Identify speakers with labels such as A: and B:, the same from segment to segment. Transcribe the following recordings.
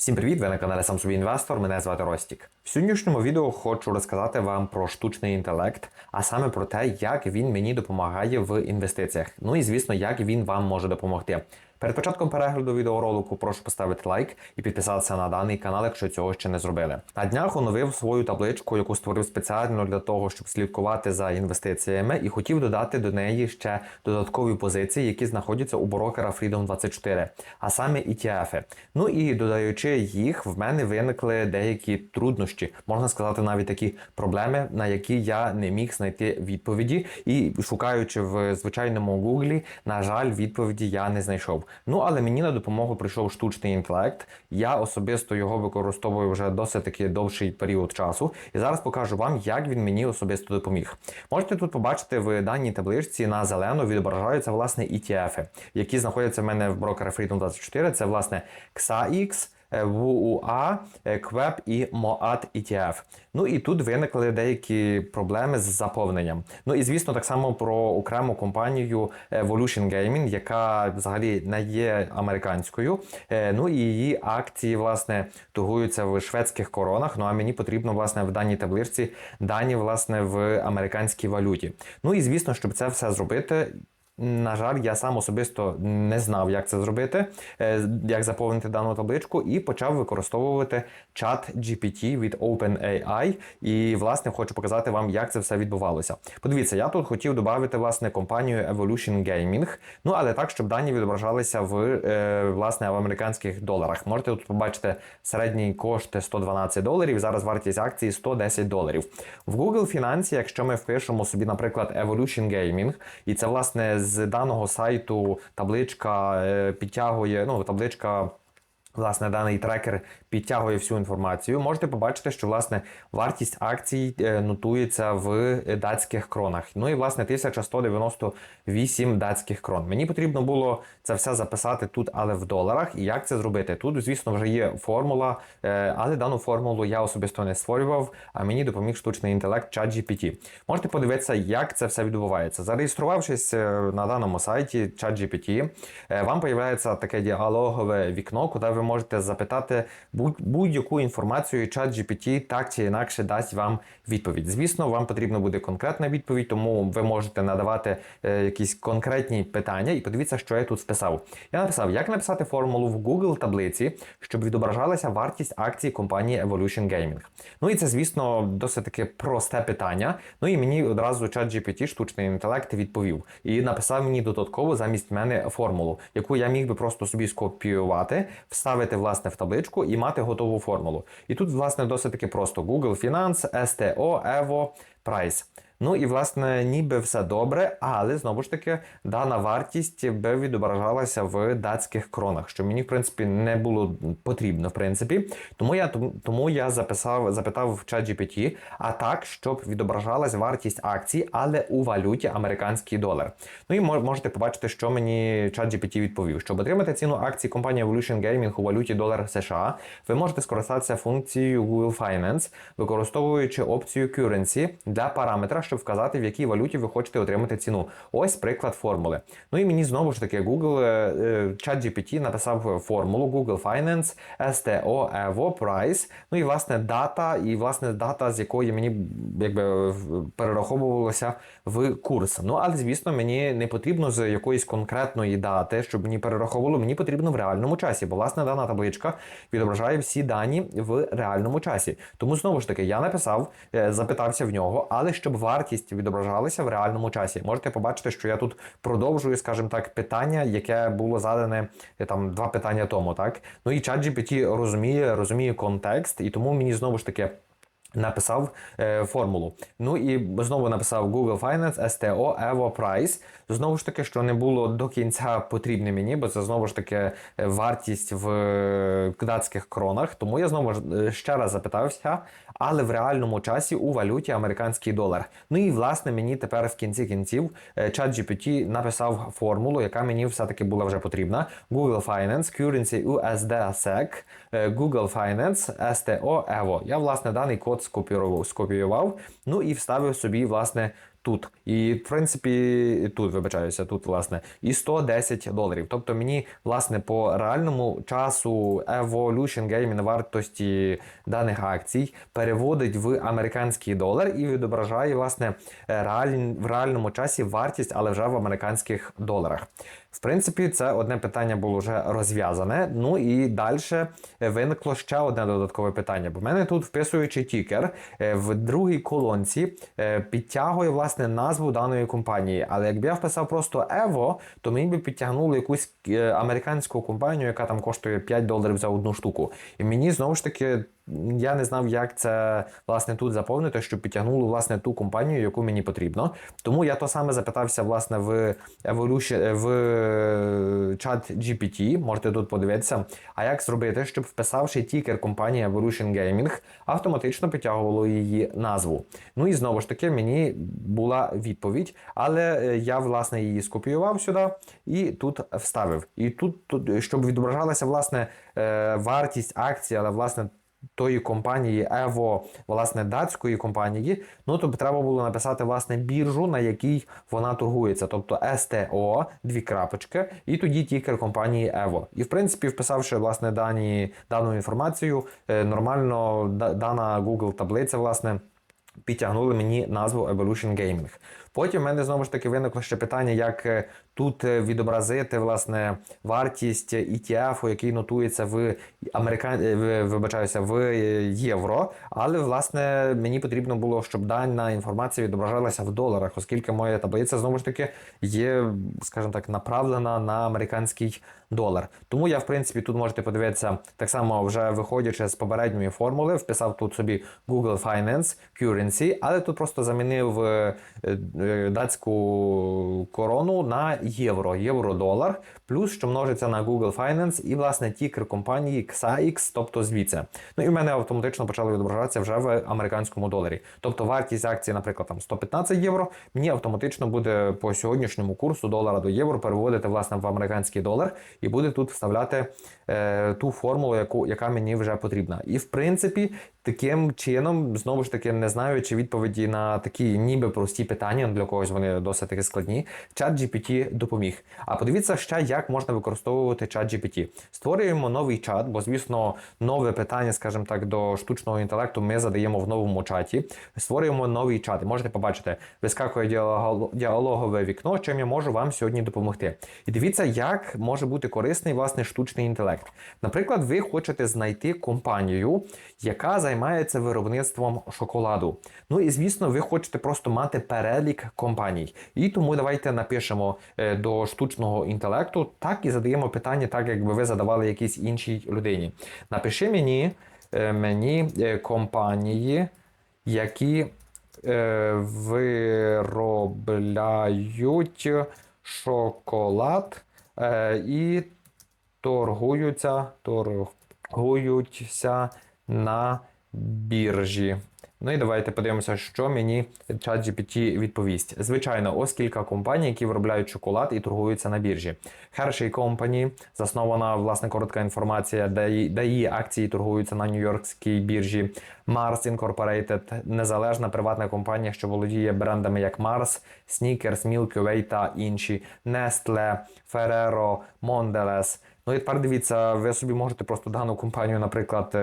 A: Всім привіт! Ви на каналі Сам собі інвестор. Мене звати Ростік. В сьогоднішньому відео хочу розказати вам про штучний інтелект, а саме про те, як він мені допомагає в інвестиціях. Ну і звісно, як він вам може допомогти. Перед початком перегляду відеоролику прошу поставити лайк і підписатися на даний канал, якщо цього ще не зробили. На днях оновив свою табличку, яку створив спеціально для того, щоб слідкувати за інвестиціями, і хотів додати до неї ще додаткові позиції, які знаходяться у брокера Freedom 24, а саме ETF. Ну і додаючи їх, в мене виникли деякі труднощі, можна сказати, навіть такі проблеми, на які я не міг знайти відповіді. І шукаючи в звичайному гуглі, на жаль, відповіді я не знайшов. Ну але мені на допомогу прийшов штучний інтелект. Я особисто його використовую вже досить таки довший період часу. І зараз покажу вам, як він мені особисто допоміг. Можете тут побачити в даній табличці на зелено відображаються власне ETF, які знаходяться в мене в брокера Freedom 24. Це власне XAX, WUA, QWEB і MOAD ETF. Ну і тут виникли деякі проблеми з заповненням. Ну і звісно, так само про окрему компанію Evolution Gaming, яка взагалі не є американською. Е, Ну і її акції, власне, торгуються в шведських коронах. Ну а мені потрібно, власне, в даній табличці дані, власне, в американській валюті. Ну і звісно, щоб це все зробити. На жаль, я сам особисто не знав, як це зробити, е, як заповнити дану табличку, і почав використовувати чат GPT від OpenAI. І, власне, хочу показати вам, як це все відбувалося. Подивіться, я тут хотів додати власне компанію Evolution Gaming, ну але так, щоб дані відображалися в е, власне в американських доларах. Можете тут побачити середній кошт 112 доларів. Зараз вартість акції 110 доларів. В Google Фінансі, якщо ми впишемо собі, наприклад, Evolution Gaming, і це власне з даного сайту табличка е, підтягує, ну табличка. Власне, даний трекер підтягує всю інформацію. Можете побачити, що власне вартість акцій е, нотується в датських кронах. Ну і власне 1198 датських крон. Мені потрібно було це все записати тут, але в доларах. І як це зробити? Тут, звісно, вже є формула, е, але дану формулу я особисто не створював, а мені допоміг штучний інтелект ChatGPT. Можете подивитися, як це все відбувається. Зареєструвавшись е, на даному сайті ChatGPT, вам появляється таке діалогове вікно, куди ви можете запитати будь-яку інформацію, чат GPT так чи інакше дасть вам відповідь. Звісно, вам потрібна буде конкретна відповідь, тому ви можете надавати е, якісь конкретні питання. І подивіться, що я тут списав. Я написав, як написати формулу в Google таблиці, щоб відображалася вартість акцій компанії Evolution Gaming. Ну і це, звісно, досить таки просте питання. Ну і мені одразу чат GPT, штучний інтелект, відповів і написав мені додатково замість мене формулу, яку я міг би просто собі скопіювати, вставити власне в табличку і мати готову формулу. І тут, власне, досить таки просто: Google Finance, STO, Evo, Price. Ну і власне, ніби все добре, але знову ж таки дана вартість би відображалася в датських кронах, що мені в принципі не було потрібно, в принципі. Тому я тому я записав, запитав в ChatGPT, а так, щоб відображалась вартість акцій, але у валюті американський долар. Ну і можете побачити, що мені ChatGPT відповів. Щоб отримати ціну акцій компанії Evolution Gaming у валюті долар США, ви можете скористатися функцією Google Finance, використовуючи опцію Currency для параметра щоб вказати, в якій валюті ви хочете отримати ціну. Ось приклад формули. Ну і мені знову ж таки Google е, е, ChatGPT написав формулу Google Finance, STO, EVO, Price. Ну і власне дата, і власне дата, з якої мені якби перераховувалося в курс. Ну але звісно, мені не потрібно з якоїсь конкретної дати, щоб мені перераховувало, мені потрібно в реальному часі, бо власне дана табличка відображає всі дані в реальному часі. Тому знову ж таки я написав, е, запитався в нього, але щоб варто вартість відображалися в реальному часі. Можете побачити, що я тут продовжую, скажімо так, питання, яке було задане е, там два питання тому. Так, ну і ChatGPT розуміє, розуміє контекст, і тому мені знову ж таки. Написав е, формулу. Ну і знову написав Google Finance, STO, Evo Price. Знову ж таки, що не було до кінця потрібне мені, бо це знову ж таки е, вартість в е, датських кронах. Тому я знову ж е, ще раз запитався, але в реальному часі у валюті американський долар. Ну і власне мені тепер в кінці кінців ChatGPT написав формулу, яка мені все-таки була вже потрібна. Google Finance, Currency USD SEC, Google Finance, STO, Evo. Я власне даний код скопіював, скопіював, ну і вставив собі власне тут. І в принципі, тут вибачаюся, тут власне і 110 доларів. Тобто мені власне по реальному часу Evolution Gaming вартості даних акцій переводить в американський долар і відображає власне реаль... в реальному часі вартість, але вже в американських доларах. В принципі, це одне питання було вже розв'язане. Ну і далі виникло ще одне додаткове питання. Бо в мене тут, вписуючи тікер, е, в другій колонці е, підтягує власне назву даної компанії. Але якби я вписав просто Evo, то мені би підтягнуло якусь е, американську компанію, яка там коштує 5 доларів за одну штуку. І мені знову ж таки. Я не знав, як це власне тут заповнити, щоб підтягнуло власне ту компанію, яку мені потрібно. Тому я то саме запитався власне в Evolution, в чат GPT, можете тут подивитися. А як зробити, щоб вписавши тікер компанії Evolution Gaming, автоматично підтягувало її назву. Ну і знову ж таки, мені була відповідь, але е, я власне її скопіював сюди і тут вставив. І тут, тут щоб відображалася власне е, вартість акції, але власне тої компанії Evo, власне, датської компанії, ну то б треба було написати власне біржу, на якій вона торгується, тобто STO, дві крапочки, і тоді тікер компанії Evo. І в принципі, вписавши власне дані, дану інформацію, е, нормально дана Google таблиця, власне. Підтягнули мені назву Evolution Gaming. Потім в мене знову ж таки виникло ще питання, як е, тут е, відобразити власне вартість ETF, який нотується в американ... Е, вибачаюся, в євро. Але власне мені потрібно було, щоб дана інформація відображалася в доларах, оскільки моя таблиця знову ж таки є, скажімо так, направлена на американський долар. Тому я, в принципі, тут можете подивитися так само, вже виходячи з попередньої формули, вписав тут собі Google Finance Currency, але тут просто замінив датську корону на євро, євро-долар, плюс що множиться на Google Finance і, власне, тікер компанії XAX, тобто звідси. Ну і в мене автоматично почали відображатися вже в американському доларі. Тобто вартість акції, наприклад, там 115 євро, мені автоматично буде по сьогоднішньому курсу долара до євро переводити власне в американський долар і буде тут вставляти е, ту формулу, яку, яка мені вже потрібна. І в принципі, таким чином, знову ж таки, не знаючи відповіді на такі ніби прості питання, для когось вони досить таки складні. Чат GPT допоміг. А подивіться ще, як можна використовувати чат GPT. Створюємо новий чат, бо, звісно, нове питання, скажімо так, до штучного інтелекту ми задаємо в новому чаті. Створюємо новий чат. Можете побачити, вискакує діалогове вікно, чим я можу вам сьогодні допомогти. І дивіться, як може бути корисний власне штучний інтелект. Наприклад, ви хочете знайти компанію, яка займається виробництвом шоколаду. Ну і звісно, ви хочете просто мати перелік компаній. І тому давайте напишемо е, до штучного інтелекту, так і задаємо питання, так якби ви задавали якійсь іншій людині. Напиши мені, е, мені е, компанії, які виробляють шоколад і торгуються, торгуються на біржі. Ну і давайте подивимося, що мені ChatGPT відповість. Звичайно, ось кілька компаній, які виробляють шоколад і торгуються на біржі. Hershey Company, заснована власне коротка інформація, де, де її акції торгуються на Нью-Йоркській біржі. Mars Incorporated – незалежна приватна компанія, що володіє брендами як Mars, Snickers, Milky Way та інші, Nestle, Ferrero, Mondelez. Ну і тепер дивіться, ви собі можете просто дану компанію, наприклад.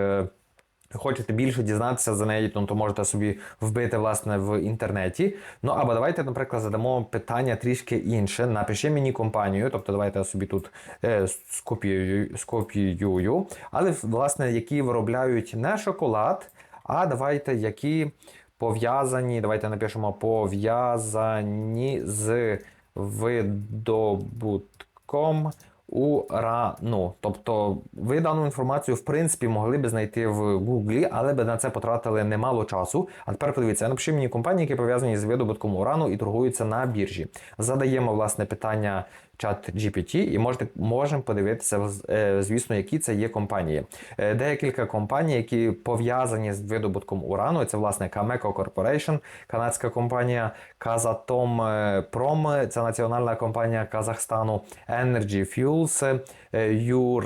A: Хочете більше дізнатися за неї, то можете собі вбити власне в інтернеті. Ну або давайте, наприклад, задамо питання трішки інше. Напиши мені компанію, тобто давайте я собі тут е, скопіюю, скопіюю, але власне, які виробляють не шоколад, а давайте які пов'язані. Давайте напишемо пов'язані з видобутком урану. Тобто ви дану інформацію, в принципі, могли би знайти в Гуглі, але би на це потратили немало часу. А тепер подивіться, напиши мені компанії, які пов'язані з видобутком урану і торгуються на біржі. Задаємо власне питання чат GPT і можете можемо подивитися, е, звісно, які це є компанії. Е, Декілька компаній, які пов'язані з видобутком урану. Це власне Cameco Corporation, канадська компанія Kazatomprom, Prom, це національна компанія Казахстану, Energy Fuels, е, Your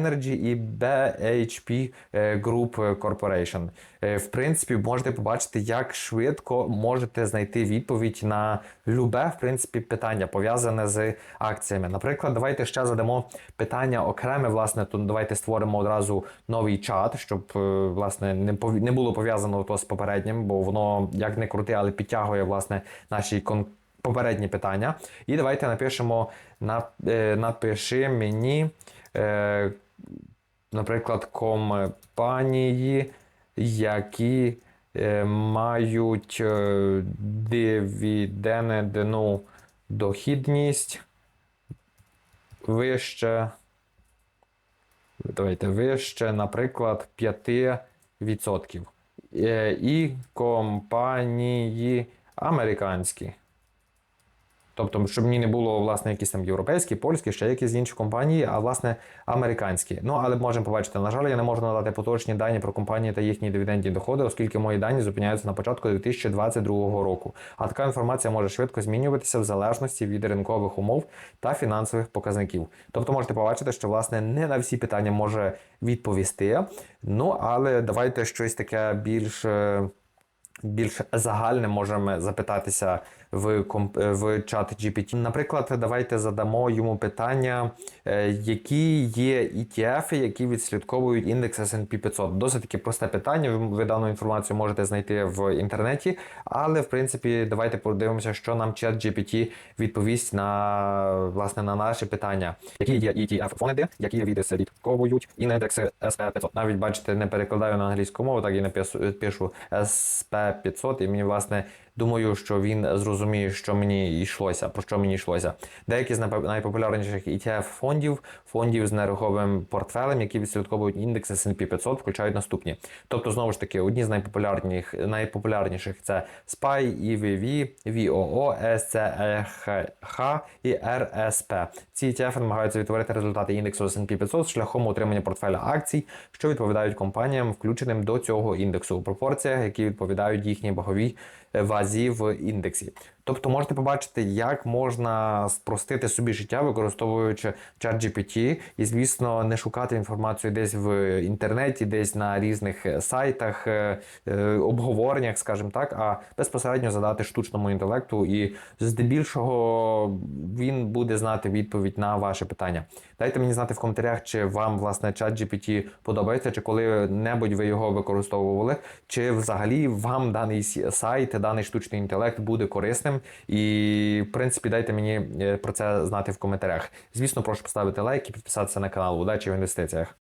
A: Energy і BHP Group Corporation. Е, В принципі, можете побачити, як швидко можете знайти відповідь на любе в принципі питання пов'язане з акціями. Наприклад, давайте ще задамо питання окреме. Власне, тут давайте створимо одразу новий чат, щоб е, власне не було пов'язано то з попереднім, бо воно як не крути, але підтягує власне наші кон. Попередні питання. І давайте напишемо на, е, напиши мені, е, наприклад, компанії, які е, мають е, дивідендну дохідність вище. Давайте вище, наприклад, 5%. Е, І компанії американські. Тобто, щоб мені не було власне якісь там європейські, польські, ще якісь інші компанії, а власне американські. Ну але можемо побачити, на жаль, я не можу надати поточні дані про компанії та їхні дивідендні доходи, оскільки мої дані зупиняються на початку 2022 року. А така інформація може швидко змінюватися в залежності від ринкових умов та фінансових показників. Тобто можете побачити, що власне не на всі питання може відповісти. Ну але давайте щось таке більш. е, більш загальне можемо запитатися в в чат GPT. Наприклад, давайте задамо йому питання, е, які є ETF, які відслідковують індекс S&P 500. Досить таки просте питання. Ви- дану інформацію можете знайти в інтернеті, але в принципі давайте подивимося, що нам чат GPT відповість на власне на наші питання. Які є ETF фонди, які відслідковують індекс SP 500. Навіть бачите, не перекладаю на англійську мову, так і напису пишу SP 500, і мені власне думаю, що він зрозуміє, що мені йшлося, про що мені йшлося. Деякі з найпо- найпопулярніших ETF фондів, фондів з нерухомим портфелем, які відслідковують індекс S&P 500, включають наступні. Тобто, знову ж таки, одні з найпопулярніших, найпопулярніших це SPY, EVV, VOO, SCEH і RSP. Ці ETF намагаються відтворити результати індексу S&P 500 шляхом отримання портфеля акцій, що відповідають компаніям, включеним до цього індексу у пропорціях, які відповідають їхній ваговій е, вазі в індексі. Тобто можете побачити, як можна спростити собі життя, використовуючи чат GPT, і, звісно, не шукати інформацію десь в інтернеті, десь на різних е, сайтах, е, е, обговореннях, скажімо так, а безпосередньо задати штучному інтелекту, і здебільшого він буде знати відповідь на ваше питання. Дайте мені знати в коментарях, чи вам власне чат GPT подобається, чи коли-небудь ви його використовували, чи взагалі вам даний сайт, даний штучний інтелект буде корисним. І, в принципі, дайте мені е, про це знати в коментарях. Звісно, прошу поставити лайк і підписатися на канал. Удачі в інвестиціях.